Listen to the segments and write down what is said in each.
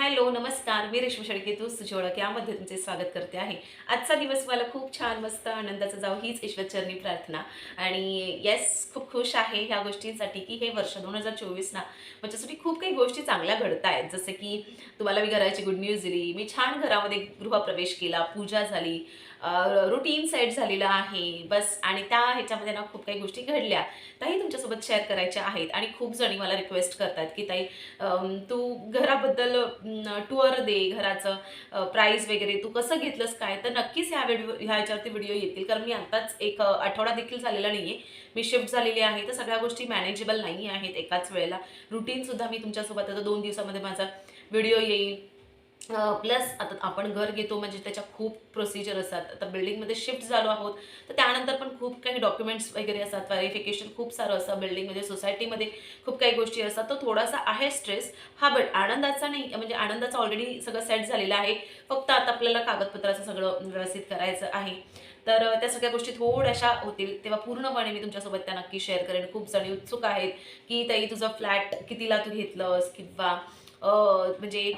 Hello नमस्कार. मी रेश्मा शेळके तू तुझी ओळख यामध्ये तुमचे स्वागत करते आहे. आजचा दिवस मला खूप छान मस्त आनंदाचा जाऊ हीच ईश्वरचरणी प्रार्थना. आणि येस खूप खुश आहे ह्या गोष्टींसाठी की हे वर्ष दोन हजार चोवीस ना माझ्यासाठी खूप काही गोष्टी चांगल्या घडत आहेत जसं की तुम्हाला मी घराची गुड न्यूज दिली. मी छान घरामध्ये गृहप्रवेश केला पूजा झाली रुटीन सेट झालेलं आहे. बस आणि त्या ह्याच्यामध्ये ना खूप काही गोष्टी घडल्या. त्याही तुमच्यासोबत शेअर करायच्या आहेत. आणि खूप जणी मला रिक्वेस्ट करतात की ताई तू घराबद्दल टूअर दे घराचं प्राईस वगैरे तू कसं घेतलंस काय? तर नक्कीच ह्या व्हिडिओ ह्या ह्याच्यावरती व्हिडिओ येतील. कारण मी आत्ताच एक आठवडा देखील झालेला नाही आहे मी शिफ्ट झालेली आहे. तर सगळ्या गोष्टी मॅनेजेबल नाही आहेत एकाच वेळेला. रुटीनसुद्धा मी तुमच्यासोबत आता दोन दिवसामध्ये माझा व्हिडिओ येईल. प्लस आता आपण घर घेतो म्हणजे त्याच्या खूप प्रोसिजर असतात. आता बिल्डिंगमध्ये शिफ्ट झालो आहोत तर त्यानंतर पण खूप काही डॉक्युमेंट्स वगैरे असतात. व्हेरिफिकेशन खूप सारं असतं. बिल्डिंगमध्ये सोसायटीमध्ये खूप काही गोष्टी असतात. तो थोडासा आहे स्ट्रेस हा बट आनंदाचा नाही. म्हणजे आनंदाचा ऑलरेडी सगळं सेट झालेलं आहे. फक्त आता आपल्याला कागदपत्राचं सगळं व्यवस्थित करायचं आहे. तर त्या सगळ्या गोष्टी थोड्याशा होतील. तेव्हा पूर्णपणे मी तुमच्यासोबत त्या नक्की शेअर करेन. खूप जणी उत्सुक आहेत की ताई तुझं फ्लॅट कितीला तू घेतलंस? किंवा म्हणजे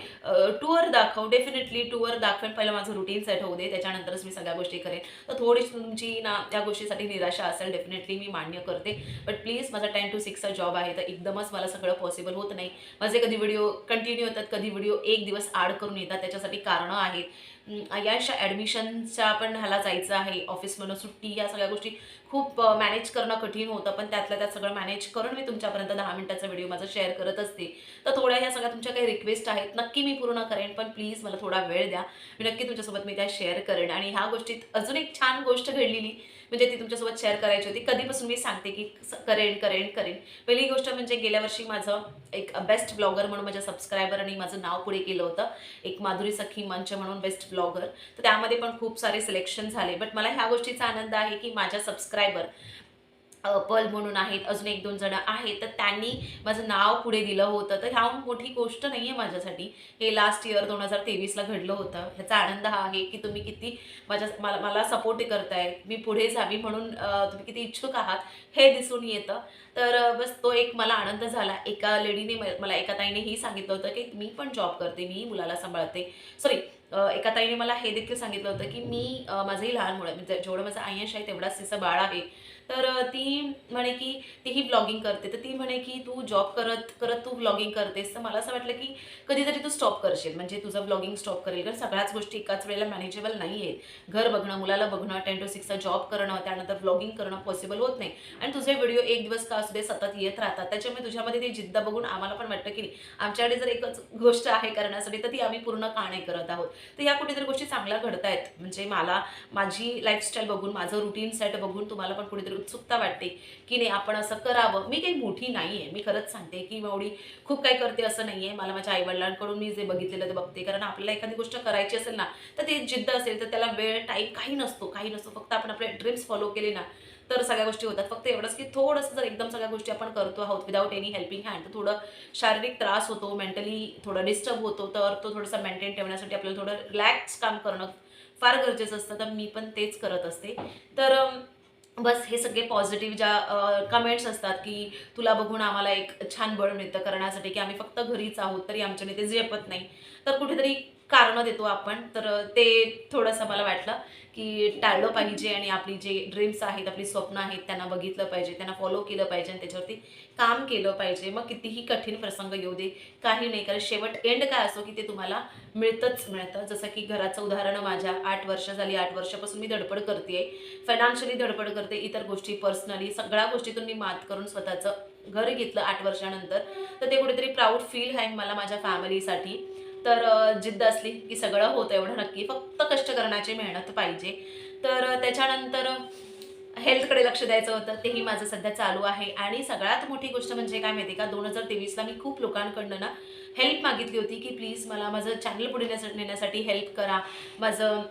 टूअर दाखव डेफिनेटली टूअर दाखवेन. पहिलं माझं रुटीन सेट होऊ दे त्याच्यानंतरच मी सगळ्या गोष्टी करेन. तर थोडी तुमची ना त्या गोष्टीसाठी निराशा असेल डेफिनेटली मी मान्य करते. बट प्लीज माझा टेन टू सिक्सचा जॉब आहे तर एकदमच मला सगळं पॉसिबल होत नाही. माझे कधी व्हिडिओ कंटिन्यू होतात कधी व्हिडिओ एक दिवस आड करून येतात त्याच्यासाठी कारणं आहेत. अं, याच्या ॲडमिशनच्या पण ह्याला जायचं आहे ऑफिसमधून सुट्टी या सगळ्या गोष्टी खूप मॅनेज करणं कठीण होतं पण त्यातल्या त्यात सगळं मॅनेज करून मी तुमच्यापर्यंत दहा मिनिटाचा व्हिडिओ माझा शेअर करत असते. तर थोड्या ह्या सगळ्या तुमच्या काही रिक्वेस्ट आहेत नक्की मी पूर्ण करेन पण प्लीज मला थोडा वेळ द्या. मी नक्की तुमच्यासोबत मी त्या शेअर करेन. आणि ह्या गोष्टीत अजून एक छान गोष्ट घडलेली म्हणजे ती तुमच्यासोबत शेअर करायची होती. कधीपासून मी सांगते की करेन करेन करेन. पहिली गोष्ट म्हणजे गेल्या वर्षी माझं एक बेस्ट ब्लॉगर म्हणून माझ्या सबस्क्रायबरनी माझं नाव पुढे केलं होतं. एक माधुरी सखी मंच म्हणून बेस्ट ब्लॉगर तर त्यामध्ये पण खूप सारे सिलेक्शन झाले. बट मला ह्या गोष्टीचा आनंद आहे की माझ्या सबस्क्रायबर पल म्हणून आहेत अजून एक दोन जण आहेत तर त्यांनी माझं नाव पुढे दिलं होतं. तर ह्या मोठी गोष्ट नाही आहे माझ्यासाठी. हे लास्ट इयर दोन हजार तेवीसला घडलं होतं. ह्याचा आनंद हा आहे की तुम्ही किती माझ्या मला मला सपोर्ट करताय. मी पुढे जावी म्हणून तुम्ही किती इच्छुक आहात हे दिसून येतं. तर बस तो एक मला आनंद झाला. एका लेडीने मला एका ताईने ही सांगितलं होतं की मी पण जॉब करते मी मुलाला सांभाळते. सॉरी एका ताईने मला हे देखील सांगितलं होतं की मी माझंही लहान मुलं म्हणजे जेवढं माझं आयश आहे तेवढाच तिचं बाळ आहे. तर ती म्हणे की तीही ब्लॉगिंग करते. तर ती म्हणे की तू जॉब करत करत तू ब्लॉगिंग करतेस. तर मला असं वाटलं की कधीतरी तू स्टॉप करशील. म्हणजे तुझं ब्लॉगिंग स्टॉप करेल. कारण सगळ्याच गोष्टी एकाच वेळेला मॅनेजेबल नाही आहेत. घर बघणं मुलाला बघणं टेन टू सिक्सचा जॉब करणं त्यानंतर ब्लॉगिंग करणं पॉसिबल होत नाही. आणि तुझे व्हिडिओ एक दिवस का असू दे सतत येत राहतात. त्याच्यामुळे तुझ्यामध्ये ती जिद्द बघून आम्हाला पण वाटतं की नाही, आमच्याकडे जर एकच गोष्ट आहे करण्यासाठी तर ती आम्ही पूर्ण का नाही करत आहोत? तर या कुठेतरी गोष्टी चांगल्या घडत आहेत म्हणजे मला माझी लाईफस्टाईल बघून माझं रुटीन सेट बघून तुम्हाला पण कुठेतरी उत्सुकता वाटते की नाही आपण असं करावं. मी काही मोठी नाही आहे मी खरंच सांगते की एवढी खूप काही करते असं नाही आहे मला माझ्या आईवडिलांकडून मी जे बघितलेलं ते बघते. कारण आपल्याला एखादी गोष्ट करायची असेल ना तर ते जिद्द असेल तर त्याला वेळ टाईम काही नसतो. काही नसतो. फक्त आपण आपले ड्रीम्स फॉलो केले ना तर सगळ्या गोष्टी होतात. फक्त एवढंच की थोडंसं जर एकदम सगळ्या गोष्टी आपण करतो आहोत विदाऊट एनी हेल्पिंग हँड तर थोडं शारीरिक त्रास होतो मेंटली थोडं डिस्टर्ब होतो तर तो थोडासा मेंटेन ठेवण्यासाठी आपल्याला थोडं रिलॅक्स काम करणं फार गरजेचं असतं. तर मी पण तेच करत असते. तर बस हे सगळे पॉझिटिव्ह ज्या कमेंट्स असतात की तुला बघून आम्हाला एक छान बळ मिळतं करण्यासाठी की आम्ही फक्त घरीच आहोत तरी आमच्याने ते झेपत नाही. तर कुठेतरी कारणं देतो आपण. तर ते थोडंसं मला वाटलं की टाळलं पाहिजे आणि आपली जे ड्रीम्स आहेत आपली स्वप्न आहेत त्यांना बघितलं पाहिजे त्यांना फॉलो केलं पाहिजे आणि त्याच्यावरती काम केलं पाहिजे. मग कितीही कठीण प्रसंग येऊ दे काही नाही. कारण शेवट एंड काय असो की ते तुम्हाला मिळतंच मिळतं. जसं की घराचं उदाहरण माझ्या आठ वर्ष झाली. आठ वर्षापासून मी धडपड करते फायनान्शियली धडपड करते. इतर गोष्टी पर्सनली सगळ्या गोष्टीतून मी मात करून स्वतःचं घर घेतलं आठ वर्षानंतर. तर ते कुठेतरी प्राऊड फील आहे मला माझ्या फॅमिलीसाठी तर जिद्द असली की सगळं होतं एवढं नक्की. फक्त कष्ट करण्याची मेहनत पाहिजे. तर त्याच्यानंतर हेल्थकडे लक्ष द्यायचं होतं. तेही माझं सध्या चालू आहे. आणि सगळ्यात मोठी गोष्ट म्हणजे काय माहिती का? दोन हजार तेवीसला मी खूप लोकांकडनं ना हेल्प मागितली होती की प्लीज मला माझं चॅनल पुढे नेण्यासाठी नेण्यासाठी हेल्प करा. माझं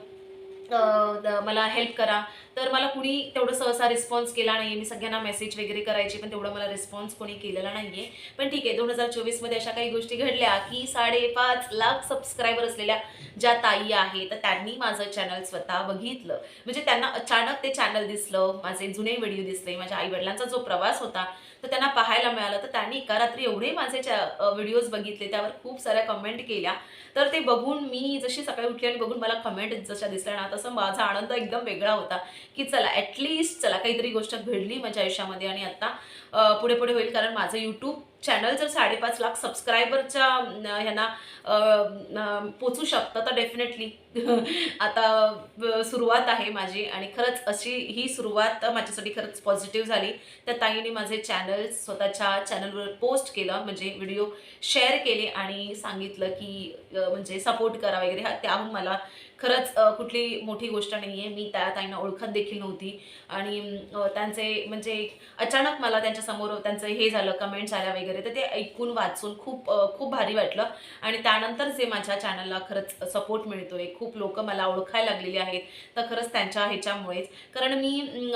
मला हेल्प करा. तर मला कुणी तेवढं सहसा रिस्पॉन्स केला नाही मी सगळ्यांना मेसेज वगैरे करायची पण तेवढं मला रिस्पॉन्स कोणी केलेला नाही आहे पण ठीक आहे दोन हजार चोवीसमध्ये अशा काही गोष्टी घडल्या की साडेपाच लाख सबस्क्रायबर असलेल्या ज्या ताई आहे तर त्यांनी माझं चॅनल स्वतः बघितलं. म्हणजे त्यांना अचानक ते चॅनल दिसलं माझे जुने व्हिडिओ दिसले माझ्या आईवडिलांचा जो प्रवास होता तर त्यांना पाहायला मिळालं. तर त्यांनी एका रात्री एवढे माझे व्हिडिओज बघितले त्यावर खूप साऱ्या कमेंट केल्या. तर ते बघून मी जशी सकाळी उठली आणि बघून मला कमेंट जशा दिसल्या ना तसं माझा आनंद एकदम वेगळा होता. की चला ॲटलिस्ट चला काहीतरी गोष्ट घडली माझ्या आयुष्यामध्ये आणि आत्ता पुढे पुढे होईल. कारण माझं यूट्यूब चॅनल जर साडेपाच लाख सबस्क्रायबरच्या ह्यांना पोचू शकतं तर डेफिनेटली आता सुरुवात आहे माझी आणि खरंच अशी ही सुरुवात माझ्यासाठी खरंच पॉझिटिव्ह झाली. त्या ताईने माझे चॅनल स्वतःच्या चॅनलवर पोस्ट केलं म्हणजे व्हिडिओ शेअर केले आणि सांगितलं की म्हणजे सपोर्ट करा वगैरे. हा त्याहून मला खरंच कुठली मोठी गोष्ट नाही आहे मी त्या ताईंना ओळखत देखील नव्हती. आणि त्यांचे म्हणजे अचानक मला त्यांच्यासमोर त्यांचं हे झालं कमेंट्स आल्या वगैरे तर ते ऐकून वाचून खूप खूप भारी वाटलं. आणि त्यानंतर जे माझ्या चॅनलला खरंच सपोर्ट मिळतोय खूप लोक मला ओळखायला लागलेली आहेत तर खरंच त्यांच्या ह्याच्यामुळेच. कारण मी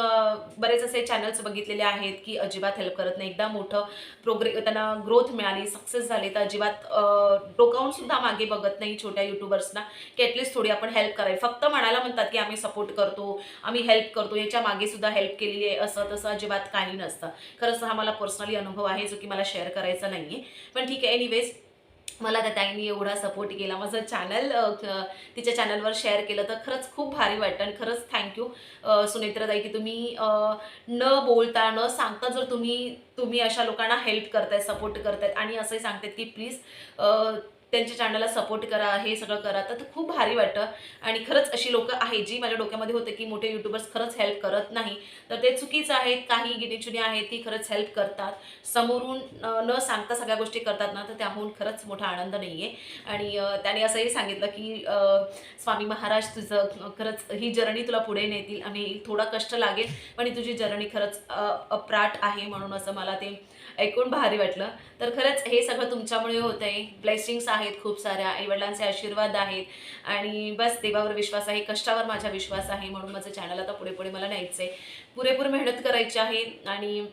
बरेच असे चॅनल्स बघितलेले आहेत की अजिबात हेल्प करत नाही. एकदा मोठं प्रोग्रे त्यांना ग्रोथ मिळाली सक्सेस झाले तर अजिबात डोकावून सुद्धा मागे बघत नाही छोट्या युट्यूबर्सना की ॲटलिस्ट थोडी आपण हेल्प करावी. फक्त म्हणायला म्हणतात की आम्ही सपोर्ट करतो आम्ही हेल्प करतो. याच्या मागे सुद्धा हेल्प केलेली आहे असं तसं अजिबात काही नसतं. खरंच हा मला पर्सनली अनुभव आहे जो की मला शेअर करायचा नाही आहे पण ठीक आहे एनिवेज मला त्या ताईंनी एवढा सपोर्ट केला. माझं चॅनल तिच्या चॅनलवर शेअर केलं तर खरंच खूप भारी वाटतं. आणि खरंच थँक्यू सुनेत्राताई की तुम्ही न बोलता न सांगता जर तुम्ही तुम्ही अशा लोकांना हेल्प करतायत सपोर्ट करतायत आणि असंही सांगतात की प्लीज त्यांच्या चॅनलला सपोर्ट करा हे सगळं करा तर खूप भारी वाटतं. आणि खरंच अशी लोक आहेत जी माझ्या डोक्यामध्ये होते की मोठे युट्यूबर्स खरंच हेल्प करत नाही. तर ते चुकीचं आहेत काही गिनीचुनी आहेत ती खरंच हेल्प करतात. समोरून न सांगता सगळ्या गोष्टी करतात ना तर त्याहून खरंच मोठा आनंद नाही आहे आणि त्याने असंही सांगितलं की स्वामी महाराज तुझं खरंच ही जर्नी तुला पुढे नेतील आणि थोडा कष्ट लागेल पण ही तुझी जर्नी खरंच अप्राट आहे म्हणून असं मला ते ऐकून भारी वाटलं. तर खरंच हे सगळं तुमच्यामुळे होत आहे ब्लेसिंग्स आहेत खूप साऱ्या. आईवडिलांचे आशीर्वाद आहेत. आणि बस देवावर विश्वास आहे कष्टावर माझा विश्वास आहे म्हणून माझं चॅनल आता पुढे पुढे मला न्यायचं आहे पुरेपूर मेहनत करायची आहे आणि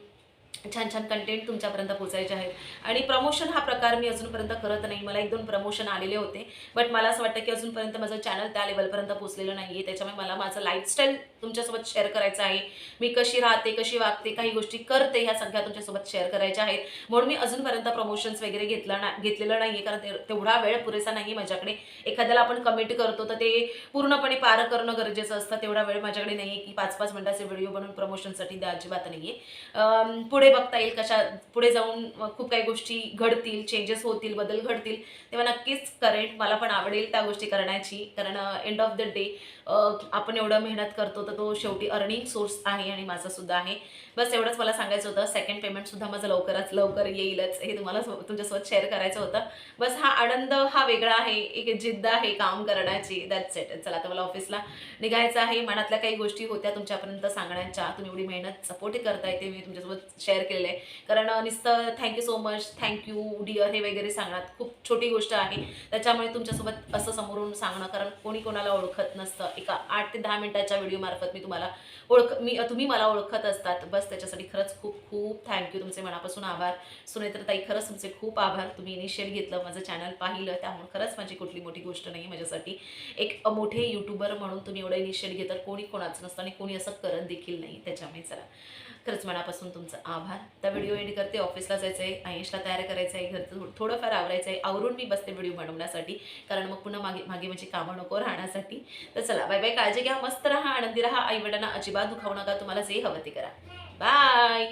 छान छान कंटेंट तुमच्यापर्यंत पोचायचे आहेत. आणि प्रमोशन हा प्रकार मी अजूनपर्यंत करत नाही. मला एक दोन प्रमोशन आलेले होते. बट मला असं वाटतं की अजूनपर्यंत माझं चॅनल त्या लेवलपर्यंत पोचलेलं नाही आहे त्याच्यामुळे मला माझं लाईफस्टाईल तुमच्यासोबत शेअर करायचं आहे. मी कशी राहते कशी वागते काही गोष्टी करते ह्या सगळ्या तुमच्यासोबत शेअर करायच्या आहेत. म्हणून मी अजूनपर्यंत प्रमोशन्स वगैरे घेतलं ना घेतलेलं नाही आहे कारण ते तेवढा वेळ पुरेसा नाही आहे माझ्याकडे. एखाद्याला आपण कमिट करतो तर ते पूर्णपणे पार करणं गरजेचं असतं. तेवढा वेळ माझ्याकडे नाही आहे की पाच पाच मिनटाचे व्हिडिओ बनवून प्रमोशनसाठी द्या अजिबात नाही आहे पुढे बघता येईल कशा पुढे जाऊन खूप काही गोष्टी घडतील चेंजेस होतील बदल घडतील तेव्हा नक्कीच करेन. मला पण आवडेल त्या गोष्टी करण्याची. कारण एंड ऑफ द डे आपण एवढं मेहनत करतो तर तो शेवटी अर्निंग सोर्स आहे आणि माझा सुद्धा आहे. बस एवढंच मला सांगायचं होतं. सेकंड पेमेंट सुद्धा माझं लवकरच लवकर येईलच. हे तुम्हाला तुमच्यासोबत शेअर करायचं होतं. बस हा आनंद हा वेगळा आहे. एक जिद्द आहे काम करण्याची. दॅट्स इट चला आता मला ऑफिसला निघायचं आहे. मनातल्या काही गोष्टी होत्या तुमच्यापर्यंत सांगण्याच्या. तुम्ही एवढी मेहनत सपोर्ट करताय ते मी तुमच्यासोबत शेअर केलेलं आहे. कारण नुसतं thank you so much thank you dear हे वगैरे सांगणार खूप छोटी गोष्ट आहे. त्याच्यामुळे तुमच्यासोबत असं समोरून सांगणं कारण कोणी कोणाला ओळखत नसतं. एका आठ ते दहा मिनिटाच्या व्हिडिओ मार्फत मी तुम्हाला ओळख मी तुम्ही मला ओळखत असतात. बस त्याच्यासाठी खरंच खूप खूप थँक्यू तुमचे मनापासून आभार. सुनेत्रताई खरंच तुमचे खूप आभार. तुम्ही इनिशियल घेतलं माझं चॅनल पाहिलं त्यामुळे खरंच माझी कुठली मोठी गोष्ट नाही माझ्यासाठी. एक मोठे यूट्यूबर म्हणून तुम्ही एवढं इनिशियल घेतात कोणी कोणाचं नसतं आणि कोणी असं करत देखील नाही. त्याच्यामुळे चला. खरंच मनापासून तुमचं आभार. त्या व्हिडिओ एडिट करते ऑफिसला जायचं आहे आयुषला तयार करायचं आहे घरचं थोडंफार आवरायचं आहे आवरून मी बसते व्हिडिओ बनवण्यासाठी कारण मग पुन्हा मागे मागे माझी कामं नको राहण्यासाठी. तर चला बाय बाय काळजी घ्या मस्त राहा आनंदी राहा. आई वडिलांना अजिबात दुखावू नका तुम्हाला जे हवं ते करा. बाय